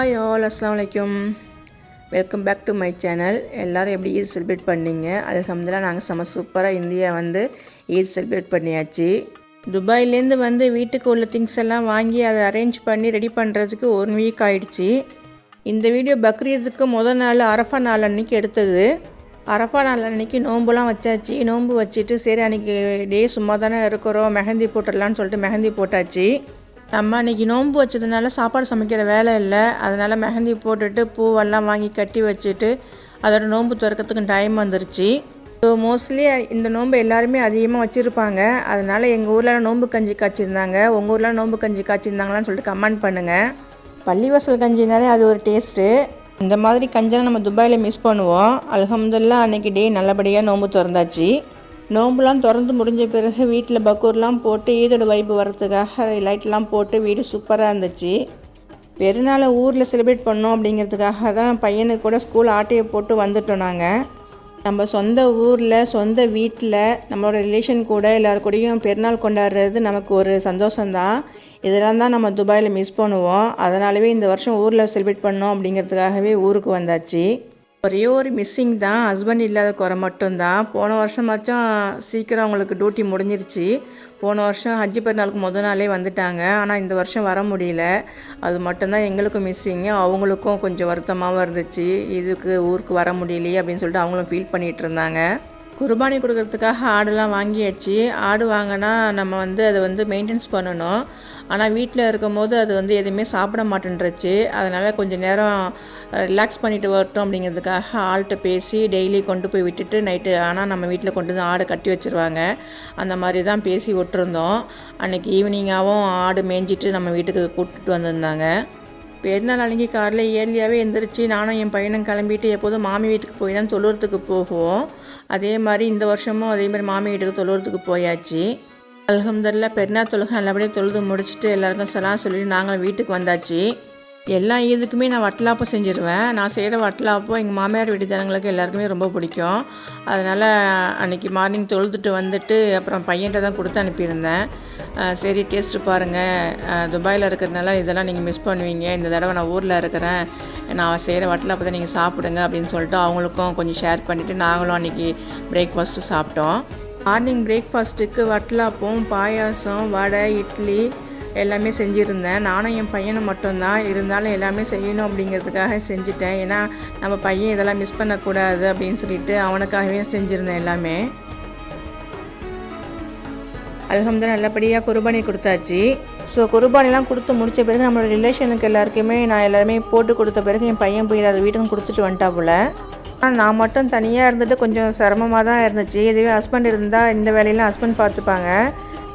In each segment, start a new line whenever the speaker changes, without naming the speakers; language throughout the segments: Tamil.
ஹாய் ஆல் அஸ்லாம் வலைக்கும் welcome back to my channel எல்லோரும் எப்படி ஈத் செலிப்ரேட் பண்ணீங்க? அல்ஹம்துலில்லாஹ் நாங்கள் செம சூப்பராக இந்தியா வந்து ஈத் செலிப்ரேட் பண்ணியாச்சு. துபாயிலேருந்து வந்து வீட்டுக்கு உள்ள திங்ஸ் எல்லாம் வாங்கி அதை அரேஞ்ச் பண்ணி ரெடி பண்ணுறதுக்கு ஒன் வீக் ஆயிடுச்சு. இந்த வீடியோ பக்ரீதுக்கு முதல் நாள் அரஃபா நாள் அன்றைக்கி எடுத்தது. அரஃபா நாள் அன்னைக்கு நோம்புலாம் வச்சாச்சு. நோம்பு வச்சுட்டு சரி அன்றைக்கி டே சும்மா தானே இருக்கிறோம். மெஹந்தி போட்டுடலான்னு சொல்லிட்டு மெஹந்தி போட்டாச்சு. நம்ம அன்றைக்கி நோன்பு வச்சதுனால சாப்பாடு சமைக்கிற வேலை இல்லை. அதனால் மெஹந்தி போட்டுட்டு பூவெல்லாம் வாங்கி கட்டி வச்சுட்டு அதோட நோன்பு திறக்கிறதுக்கு டைம் வந்துருச்சு. ஸோ மோஸ்ட்லி இந்த நோன்பு எல்லாருமே அதிகமாக வச்சுருப்பாங்க. அதனால் எங்கள் ஊரில் நோன்பு கஞ்சி காய்ச்சிருந்தாங்க. உங்கள் ஊரில் நோன்பு கஞ்சி காய்ச்சிருந்தாங்களான்னு சொல்லிட்டு கமெண்ட் பண்ணுங்கள் பள்ளிவாசல் கஞ்சினாலே அது ஒரு டேஸ்ட்டு இந்த மாதிரி கஞ்சனை நம்ம துபாயில் மிஸ் பண்ணுவோம். அலமதுல்லா அன்றைக்கி டே நல்லபடியாக நோன்பு திறந்தாச்சு. நோம்புலாம் திறந்து முடிஞ்ச பிறகு வீட்டில் பக்கூர்லாம் போட்டு ஈதோட வைப்பு வரத்துக்காக லைட்லாம் போட்டு வீடு சூப்பராக இருந்துச்சு. பெருநாளை ஊரில் செலிப்ரேட் பண்ணோம் அப்படிங்கிறதுக்காக தான் பையனுக்கு கூட ஸ்கூல் ஆட்டையை போட்டு வந்துட்டோம் நாங்கள் நம்ம சொந்த ஊரில் சொந்த வீட்டில் நம்மளோட ரிலேஷன் கூட எல்லோரு கூடயும் பெருநாள் கொண்டாடுறது நமக்கு ஒரு சந்தோஷம்தான். இதெல்லாம் தான் நம்ம துபாயில் மிஸ் பண்ணுவோம். அதனாலவே இந்த வருஷம் ஊரில் செலிப்ரேட் பண்ணோம் அப்படிங்கிறதுக்காகவே ஊருக்கு வந்தாச்சு. ஒரே ஒரு மிஸ்ஸிங் தான். ஹஸ்பண்ட் இல்லாத குறை மட்டும்தான். போன வருஷமாச்சும் சீக்கிரம் அவங்களுக்கு டியூட்டி முடிஞ்சிருச்சு. போன வருஷம் ஹஜ்ஜி பெருநாளுக்கு முத நாளே வந்துட்டாங்க. ஆனால் இந்த வருஷம் வர முடியல. அது மட்டும்தான் எங்களுக்கும் மிஸ்ஸிங்கு அவங்களுக்கும் கொஞ்சம் வருத்தமாகவும் இருந்துச்சு. இதுக்கு ஊருக்கு வர முடியலையே அப்படின்னு சொல்லிட்டு அவங்களும் ஃபீல் பண்ணிகிட்டு இருந்தாங்க. குர்பானி கொடுக்கறதுக்காக ஆடுலாம் வாங்கியாச்சு. ஆடு வாங்கினா நம்ம வந்து அதை வந்து மெயின்டெனன்ஸ் பண்ணணும். ஆனால் வீட்டில் இருக்கும் போது அது வந்து எதுவுமே சாப்பிட மாட்டேன்றச்சு. அதனால் கொஞ்சம் நேரம் ரிலாக்ஸ் பண்ணிட்டு வரட்டும் அப்படிங்கிறதுக்காக ஆள்கிட்ட பேசி டெய்லி கொண்டு போய் விட்டுட்டு நைட்டு ஆனால் நம்ம வீட்டில் கொண்டு வந்து ஆடை கட்டி வச்சுருவாங்க. அந்த மாதிரி தான் பேசி விட்டுருந்தோம். அன்றைக்கி ஈவினிங்காகவும் ஆடு மேய்ஞ்சிட்டு நம்ம வீட்டுக்கு கூப்பிட்டுட்டு வந்திருந்தாங்க. பெருநாள் அன்றைக்கி காரில் ஏர்லியாகவே எந்திரிச்சு நானும் என் பையனும் கிளம்பிட்டு எப்போதும் மாமி வீட்டுக்கு போய் தான் தொழுறதுக்கு போவோம். அதே மாதிரி இந்த வருஷமும் அதே மாதிரி மாமி வீட்டுக்கு தொழுறதுக்கு போயாச்சு. அலகம்தரில் பெருநாள் தொழுகை நல்லபடியாக தொழுது முடிச்சுட்டு எல்லாருக்கும் சலாம் சொல்லிட்டு நாங்களும் வீட்டுக்கு வந்தாச்சு. எல்லா இதுக்குமே நான் வட்டலாப்பம் செஞ்சுருவேன். நான் செய்கிற வட்டலாப்பம் எங்கள் மாமியார் வீட்டு ஜனங்களுக்கு எல்லாருக்குமே ரொம்ப பிடிக்கும். அதனால் அன்றைக்கி மார்னிங் தொழுதுட்டு வந்துட்டு அப்புறம் பையன்கிட்ட தான் கொடுத்து அனுப்பியிருந்தேன். சரி டேஸ்ட்டு பாருங்கள் துபாயில் இருக்கிறதுனால இதெல்லாம் நீங்கள் மிஸ் பண்ணுவீங்க. இந்த தடவை நான் ஊரில் இருக்கிறேன். நான் செய்கிற வட்டலாப்பத்தை நீங்கள் சாப்பிடுங்க அப்படின்னு சொல்லிட்டு அவங்களுக்கும் கொஞ்சம் ஷேர் பண்ணிவிட்டு நாங்களும் அன்றைக்கி பிரேக்ஃபாஸ்ட்டு சாப்பிட்டோம். மார்னிங் பிரேக்ஃபாஸ்ட்டுக்கு வட்டலாப்பம் பாயாசம் வடை இட்லி எல்லாமே செஞ்சுருந்தேன். நானும் என் பையனும் மட்டும்தான். இருந்தாலும் எல்லாமே செய்யணும் அப்படிங்கிறதுக்காக செஞ்சுட்டேன். ஏன்னா நம்ம பையன் இதெல்லாம் மிஸ் பண்ணக்கூடாது அப்படின்னு சொல்லிட்டு அவனுக்காகவே செஞ்சுருந்தேன் எல்லாமே. அலகம்து நல்லபடியாக குர்பானி கொடுத்தாச்சு. ஸோ குர்பானிலாம் கொடுத்து முடித்த பிறகு நம்மளோட ரிலேஷனுக்கு எல்லாருக்குமே நான் எல்லாருமே போட்டு கொடுத்த பிறகு என் பையன் போய் அதை வீட்டுக்கும் கொடுத்துட்டு வந்துட்டா போல். நான் மட்டும் தனியாக இருந்துட்டு கொஞ்சம் சிரமமாக தான் இருந்துச்சு. இதுவே ஹஸ்பண்ட் இருந்தால் இந்த வேலையெல்லாம் ஹஸ்பண்ட் பார்த்துப்பாங்க.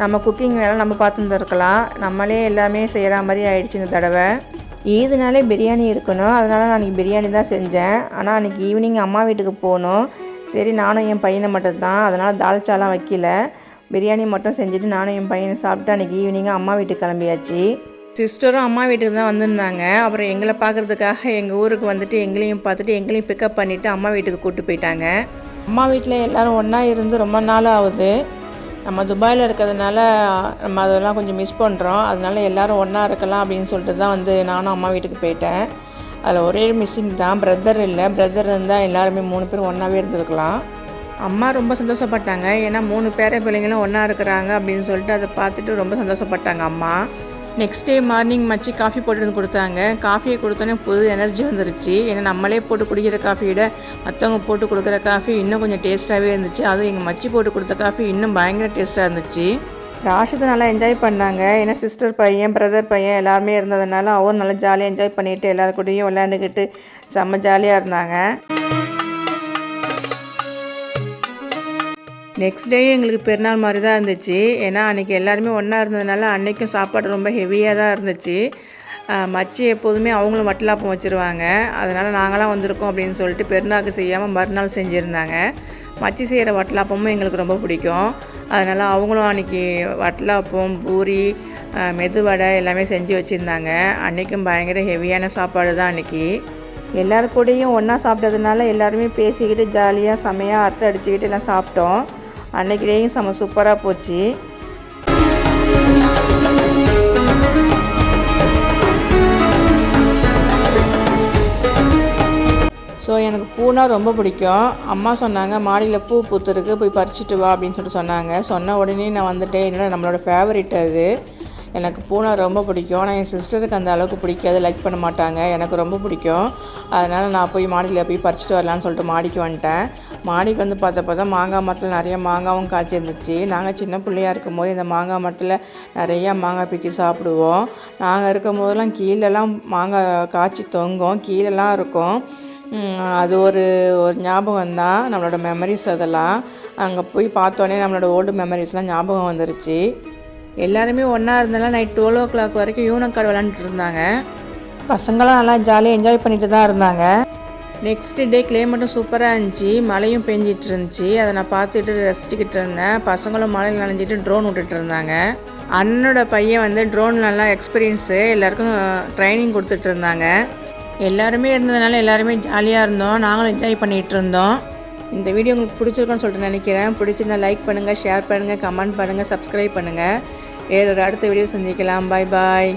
நம்ம குக்கிங் வேலை நம்ம பார்த்துருந்துருக்கலாம். நம்மளே எல்லாமே செய்கிற மாதிரி ஆயிடுச்சு இந்த தடவை. ஈதுனாலே பிரியாணி இருக்கணும். அதனால் நான் அன்றைக்கி பிரியாணி தான் செஞ்சேன். ஆனால் அன்றைக்கி ஈவினிங் அம்மா வீட்டுக்கு போகணும் சரி நானும் என் பையனை மட்டும் தான் அதனால் தால்ச்சாலாம் வைக்கல. பிரியாணி மட்டும் செஞ்சுட்டு நானும் என் பையனை சாப்பிட்டு அன்றைக்கி ஈவினிங்காக அம்மா வீட்டுக்கு கிளம்பியாச்சு. சிஸ்டரும் அம்மா வீட்டுக்கு தான் வந்திருந்தாங்க. அப்புறம் எங்களை பார்க்குறதுக்காக எங்கள் ஊருக்கு வந்துட்டு எங்களையும் பார்த்துட்டு எங்களையும் பிக்கப் பண்ணிவிட்டு அம்மா வீட்டுக்கு கூப்பிட்டு போயிட்டாங்க. அம்மா வீட்டில் எல்லோரும் ஒன்றா இருந்து ரொம்ப நாள் ஆகுது. நம்ம துபாயில் இருக்கிறதுனால நம்ம அதெல்லாம் கொஞ்சம் மிஸ் பண்ணுறோம் அதனால எல்லோரும் ஒன்றா இருக்கலாம் அப்படின்னு சொல்லிட்டு தான் வந்து நானும் அம்மா வீட்டுக்கு போயிட்டேன். அதில் ஒரே மிஸ்ஸிங் தான். பிரதர் இல்லை. பிரதர் இருந்தால் எல்லாருமே மூணு பேரும் ஒன்றாவே இருந்திருக்கலாம். அம்மா ரொம்ப சந்தோஷப்பட்டாங்க. ஏன்னா மூணு பேரை பிள்ளைங்களும் ஒன்றா இருக்கிறாங்க அப்படின்னு சொல்லிட்டு அதை பார்த்துட்டு ரொம்ப சந்தோஷப்பட்டாங்க அம்மா. நெக்ஸ்ட் டே மார்னிங் மச்சி காஃபி போட்டு வந்து கொடுத்தாங்க. காஃபியை கொடுத்தோன்னே புது எனர்ஜி வந்துருச்சு. ஏன்னா நம்மளே போட்டு குடிக்கிற காஃபியோட மற்றவங்க போட்டு கொடுக்குற காஃபி இன்னும் கொஞ்சம் டேஸ்ட்டாகவே இருந்துச்சு. அதுவும் எங்கள் மச்சி போட்டு கொடுத்த காஃபி இன்னும் பயங்கர டேஸ்ட்டாக இருந்துச்சு. ராஷத்தை நல்லா என்ஜாய் பண்ணாங்க. ஏன்னா சிஸ்டர் பையன் பிரதர் பையன் எல்லாருமே இருந்ததுனால அவரும் நல்லா ஜாலியாக என்ஜாய் பண்ணிட்டு எல்லாருக்கூடையும் கூடயும் விளையாண்டுக்கிட்டு செம்ம ஜாலியாக இருந்தாங்க. நெக்ஸ்ட் டே எங்களுக்கு பெருநாள் மாதிரி தான் இருந்துச்சு. ஏன்னா அன்றைக்கி எல்லாருமே ஒன்றா இருந்ததுனால அன்றைக்கும் சாப்பாடு ரொம்ப ஹெவியாக தான் இருந்துச்சு. மச்சி எப்போதுமே அவங்களும் வட்டலாப்பம் வச்சுருவாங்க. அதனால் நாங்களாம் வந்திருக்கோம் அப்படின்னு சொல்லிட்டு பெருநாளுக்கு செய்யாமல் மறுநாள் செஞ்சுருந்தாங்க. மச்சி செய்கிற வட்டலாப்பமும் எங்களுக்கு ரொம்ப பிடிக்கும். அதனால் அவங்களும் அன்றைக்கி வட்டலாப்பம் பூரி மெதுவடை எல்லாமே செஞ்சு வச்சுருந்தாங்க. அன்றைக்கும் பயங்கர ஹெவியான சாப்பாடு தான் அன்றைக்கி எல்லாரு கூடயும் ஒன்றா சாப்பிட்டதுனால எல்லாருமே பேசிக்கிட்டு ஜாலியாக செமையாக அரட்டை அடிச்சுக்கிட்டு எல்லாம் சாப்பிட்டோம். அன்றைக்கி டேயும் செம்ம சூப்பராக போச்சு. ஸோ எனக்கு பூனா ரொம்ப பிடிக்கும். அம்மா சொன்னாங்க மாடியில் பூ பூத்துருக்கு போய் பறிச்சுட்டு வா அப்படின்னு சொல்லிட்டு சொன்னாங்க. சொன்ன உடனே நான் வந்துட்டேன். என்னோட நம்மளோட ஃபேவரட் அது. எனக்கு பூனை ரொம்ப பிடிக்கும். ஆனால் என் சிஸ்டருக்கு அந்த அளவுக்கு பிடிக்காது. லைக் பண்ண மாட்டாங்க. எனக்கு ரொம்ப பிடிக்கும். அதனால் நான் போய் மாடியில் போய் பறிச்சுட்டு வரலான்னு சொல்லிட்டு மாடிக்கு வந்துட்டேன். மாடிக்கு வந்து பார்த்தப்போ தான் மாங்காய் மரத்தில் நிறைய மாங்காவும் காய்ச்சி இருந்துச்சு நாங்கள் சின்ன பிள்ளையா இருக்கும்போது இந்த மாங்காய் மரத்தில் நிறையா மாங்காய் பிச்சு சாப்பிடுவோம். நாங்கள் இருக்கும் போதெல்லாம் கீழெல்லாம் மாங்காய் காய்ச்சி தொங்கும். கீழெல்லாம் இருக்கும். அது ஒரு ஒரு ஞாபகம் தான் நம்மளோட மெமரிஸ் அதெல்லாம். அங்கே போய் பார்த்தோன்னே நம்மளோட ஓல்டு மெமரிஸ்லாம் ஞாபகம் வந்துருச்சு. எல்லாருமே ஒன்றா இருந்தாலும் நைட் டுவெல் ஓ கிளாக் வரைக்கும் யூனோ கார்டு விளாண்டுட்டு இருந்தாங்க. பசங்களாம் நல்லா ஜாலியாக என்ஜாய் பண்ணிட்டு தான் இருந்தாங்க. நெக்ஸ்ட் டே கிளைமேட்டும் சூப்பராக இருந்துச்சு. மழையும் பெஞ்சிட்டு இருந்துச்சு. அதை நான் பார்த்துட்டு ரசிச்சுக்கிட்டு இருந்தேன். பசங்களும் மழையில் நனைஞ்சிட்டு ட்ரோன் விட்டுட்டு இருந்தாங்க. அண்ணனோட பையன் வந்து ட்ரோன் நல்லா எக்ஸ்பீரியன்ஸு எல்லாருக்கும் ட்ரைனிங் கொடுத்துட்டு இருந்தாங்க. எல்லாருமே இருந்ததுனால எல்லாருமே ஜாலியாக இருந்தோம். நாங்களும் என்ஜாய் பண்ணிகிட்டு இருந்தோம். இந்த வீடியோ உங்களுக்கு பிடிச்சிருக்குன்னு சொல்லிட்டு நினைக்கிறேன். பிடிச்சிருந்தா லைக் பண்ணுங்கள் ஷேர் பண்ணுங்கள் கமெண்ட் பண்ணுங்கள் சப்ஸ்கிரைப் பண்ணுங்கள் வேறொரு அடுத்த வீடியோ சந்திக்கலாம். பாய் பாய்